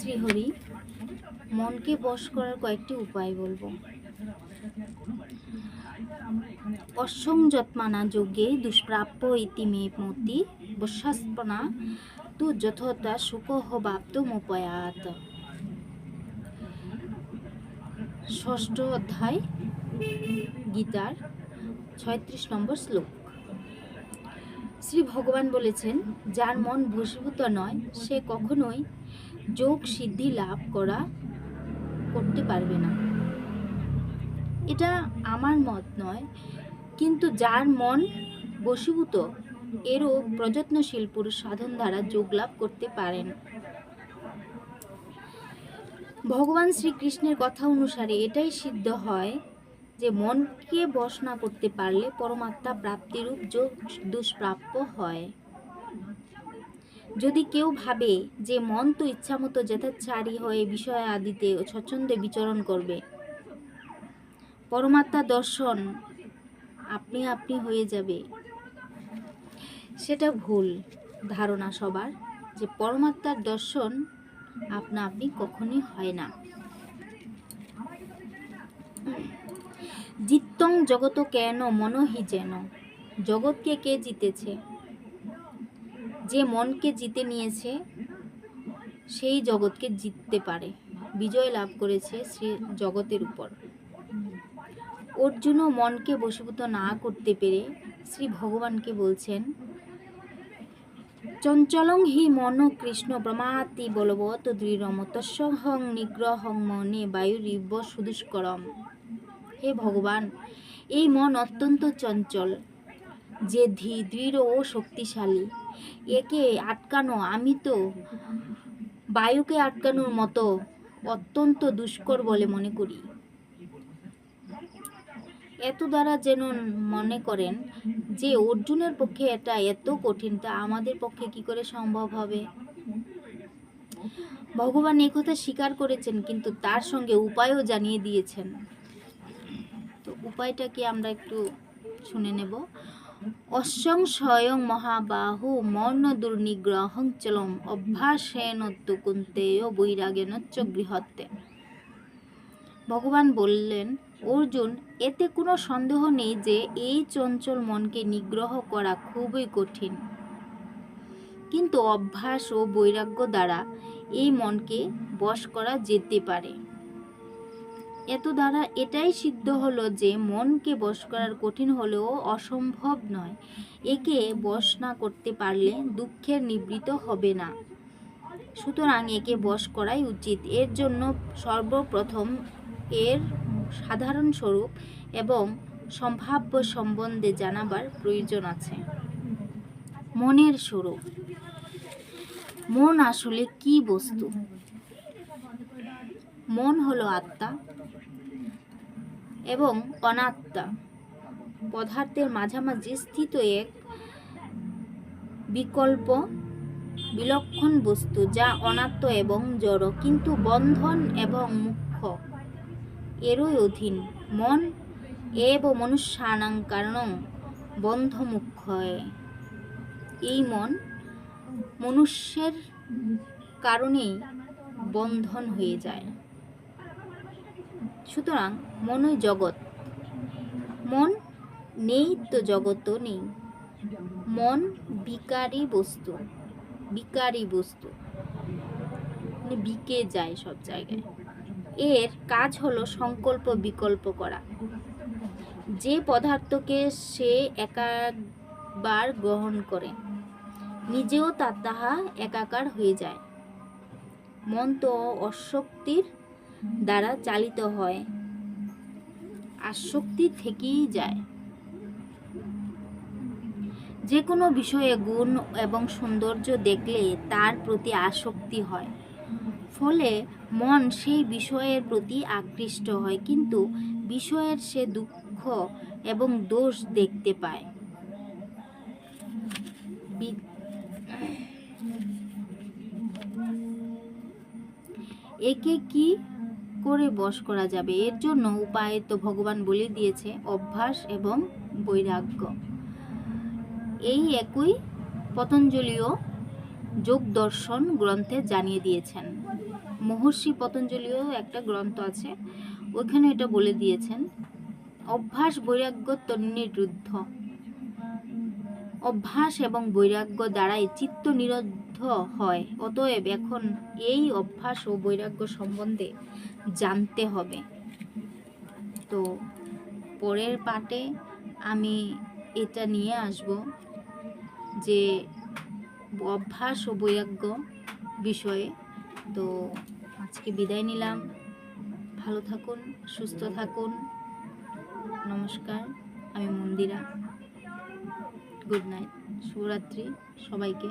শ্রীহরি, মনকে বশ করার কয়েকটি উপায় বলব। অসং যত্মানা যোগে দুষ্প্রাপ্য ইতি মে মতি বস্যাস্পনা তু যথতা সুকহ বাপ্তমোপয়াত ষষ্ঠ অধ্যায়, গীতার ছয়ত্রিশ নম্বর শ্লোক। শ্রী ভগবান বলেছেন, যার মন ভূষীভূত নয়, সে কখনোই যোগ সিদ্ধি লাভ করা করতে পারবে না। এটা আমার মত নয়, কিন্তু যার মন বশীভূত, এরও প্রযত্নশীল পুরুষ সাধন দ্বারা যোগ লাভ করতে পারেন। ভগবান শ্রীকৃষ্ণের কথা অনুসারে এটাই সিদ্ধ হয় যে মনকে বশ না করতে পারলে পরমাত্মা প্রাপ্তিরূপ যোগ দুষ্প্রাপ্য হয়। যদি কেউ ভাবে যে মন তো ইচ্ছামতো যথাচারী হয়ে বিষয় আদিতে স্বচ্ছন্দে বিচরণ করবে। পরমাত্মা দর্শন আপনি আপনি হয়ে যাবে। সেটা ভুল ধারণা সবার যে পরমাত্মার দর্শন আপনা আপনি কখনই হয় না। জিত্তং জগত কেন মনহি যেন, জগৎকে কে জিতেছে? যে মনকে জিতে নিয়েছে, সেই জগৎকে জিততে পারে। বিজয় লাভ করেছে শ্রী জগতের উপর। অর্জুনও মনকে বশীভূত না করতে পেরে শ্রী ভগবানকে বলছেন, চঞ্চলং হি মন কৃষ্ণ প্রমাতি বলবত দৃঢ়ম তস্যহং নিগ্রহং মনে বায়ুরিব সুদুষ্করম। হে ভগবান, এই মন অত্যন্ত চঞ্চল। যে দৃঢ় ও শক্তিশালী। একে আটকানো, আমি তো বায়ুকে আটকানোর মতো অত্যন্ত দুষ্কর বলে মনে করি। এত দ্বারা যেন মনে করেন যে, অর্জুনের পক্ষে এটা এত কঠিন, তা আমাদের পক্ষে কি করে সম্ভব হবে? ভগবান এই কথা স্বীকার করেছেন, কিন্তু তার সঙ্গে উপায়ও জানিয়ে দিয়েছেন। তো উপায়টা কি আমরা একটু শুনে নেব। অসং স্বয়ং মহাবাহু মর্ণ দুর্নিগ্রহং চলম অভ্যাসেন কুন্তেয় বৈরাগেন চ গৃহত্তে ভগবান বললেন, অর্জুন, এতে কোনো সন্দেহ নেই যে এই চঞ্চল মনকে নিগ্রহ করা খুবই কঠিন। কিন্তু অভ্যাস ও বৈরাগ্য দ্বারা এই মনকে বশ করা যেতে পারে। এত দ্বারা এটাই সিদ্ধ হলো যে মনকে বশ করার কঠিন হলেও অসম্ভব নয়। একে বশ না করতে পারলে দুঃখের নিবৃত হবে না। সুতরাং একে বশ করাই উচিত। এর জন্য সর্বপ্রথম এর সাধারণ স্বরূপ এবং সম্ভাব্য সম্বন্ধে জানাবার প্রয়োজন আছে। মনের স্বরূপ। মন আসলে কি বস্তু? মন হলো আত্মা এবং অনাত্মা। পদার্থের মাঝামাঝি স্থিত এক বিকল্প বিলক্ষণ বস্তু যা অনাত্ম এবং জড়, কিন্তু বন্ধন এবং মুখ্য। এরই অধীন মন এব মনুষ্যানাং কারণ বন্ধ মুখ্য এই মন মনুষ্যের কারণেই বন্ধন হয়ে যায়। সুতরাং মনই জগৎ। মন নেই তো জগৎও নেই। মন বিকারী বস্তু বিকারী বস্তু। মানে বিকে যায় সব জায়গায়। এর কাজ হলো সংকল্প বিকল্প করা। যে পদার্থকে সে একাবার গ্রহণ করে, নিজেও তার তাহা একাকার হয়ে যায়। মন তো অশক্তির দ্বারা চালিত হয়। আসক্তি থেকেই যায়। যে কোনো বিষয়ে গুণ এবং সৌন্দর্য দেখলে তার প্রতি আসক্তি হয়। ফলে মন সেই বিষয়ের প্রতি আকৃষ্ট হয়, কিন্তু বিষয়ের সে দুঃখ এবং দোষ দেখতে পায়। একে কি করে বশ করা যাবে। এর জন্য উপায় তো ভগবান বলে দিয়েছে, অভ্যাস এবং বৈরাগ্য। এই একই পতঞ্জলিও যোগ দর্শন গ্রন্থে জানিয়ে দিয়েছেন। মহর্ষি পতঞ্জলিও একটা গ্রন্থ আছে, ওইখানে এটা বলে দিয়েছেন, অভ্যাস বৈরাগ্য তন্নিরুদ্ধ অভ্যাস এবং বৈরাগ্য দ্বারাই চিত্ত নিরুদ্ধ হয়। অতএব এখন এই অভ্যাস ও বৈরাগ্য সম্বন্ধে জানতে হবে। তো পরের পাটে আমি এটা নিয়ে আসব যে অভ্যাস ও বৈরাগ্য বিষয়ে। তো আজকে বিদায় নিলাম। ভালো থাকুন, সুস্থ থাকুন। নমস্কার, আমি মন্দিরা। গুড নাইট শুভরাত্রি সবাইকে।